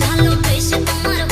ভালোবেসে তোমার